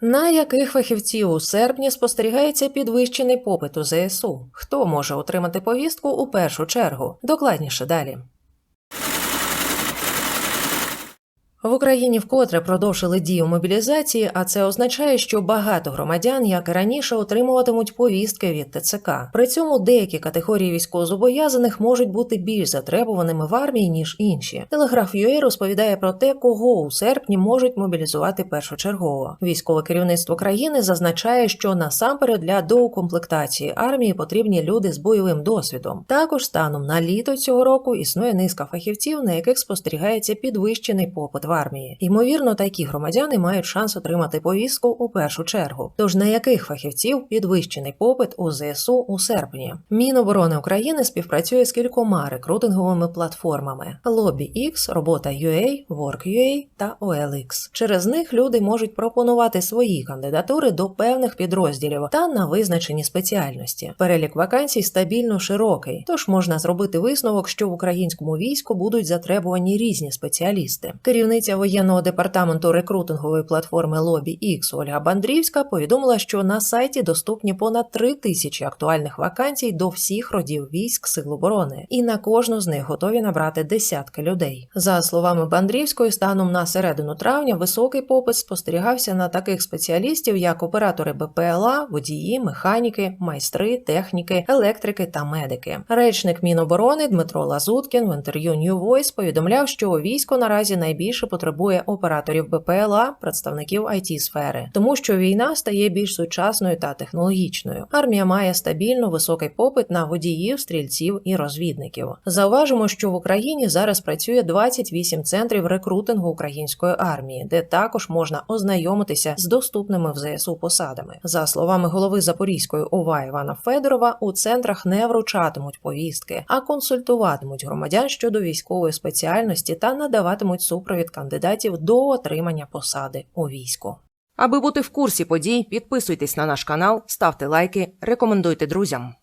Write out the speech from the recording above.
На яких фахівців у серпні спостерігається підвищений попит у ЗСУ? Хто може отримати повістку у першу чергу? Докладніше далі. В Україні вкотре продовжили дію мобілізації, а це означає, що багато громадян, як і раніше, отримуватимуть повістки від ТЦК. При цьому деякі категорії військовозобов'язаних можуть бути більш затребуваними в армії ніж інші. Телеграф UA розповідає про те, кого у серпні можуть мобілізувати першочергово. Військове керівництво країни зазначає, що насамперед для доукомплектації армії потрібні люди з бойовим досвідом. Також станом на літо цього року існує низка фахівців, на яких спостерігається підвищений попит в армії. Ймовірно, такі громадяни мають шанс отримати повістку у першу чергу. Тож на яких фахівців підвищений попит у ЗСУ у серпні? Міноборони України співпрацює з кількома рекрутинговими платформами: LobbyX, робота UA, Work.ua та OLX. Через них люди можуть пропонувати свої кандидатури до певних підрозділів та на визначені спеціальності. Перелік вакансій стабільно широкий, тож можна зробити висновок, що в українському війську будуть затребувані різні спеціалісти. Керівниця воєнного департаменту рекрутингової платформи LobbyX Ольга Бандрівська повідомила, що на сайті доступні понад три тисячі актуальних вакансій до всіх родів військ Сил оборони, і на кожну з них готові набрати десятки людей. За словами Бандрівської, станом на середину травня високий попит спостерігався на таких спеціалістів, як оператори БПЛА, водії, механіки, майстри, техніки, електрики та медики. Речник Міноборони Дмитро Лазуткін в інтерв'ю New Voice повідомляв, що військо наразі найбільше потребує операторів БПЛА, представників it сфери, тому що війна стає більш сучасною та технологічною. Армія має стабільно високий попит на водіїв, стрільців і розвідників. Зауважимо, що в Україні зараз працює 28 центрів рекрутингу української армії, де також можна ознайомитися з доступними в ЗСУ посадами. За словами голови Запорізької ОВА Івана Федорова, у центрах не вручатимуть повістки, а консультуватимуть громадян щодо військової спеціальності та надаватимуть супровід кандидатів до отримання посади у війську. Аби бути в курсі подій, підписуйтесь на наш канал, ставте лайки, рекомендуйте друзям.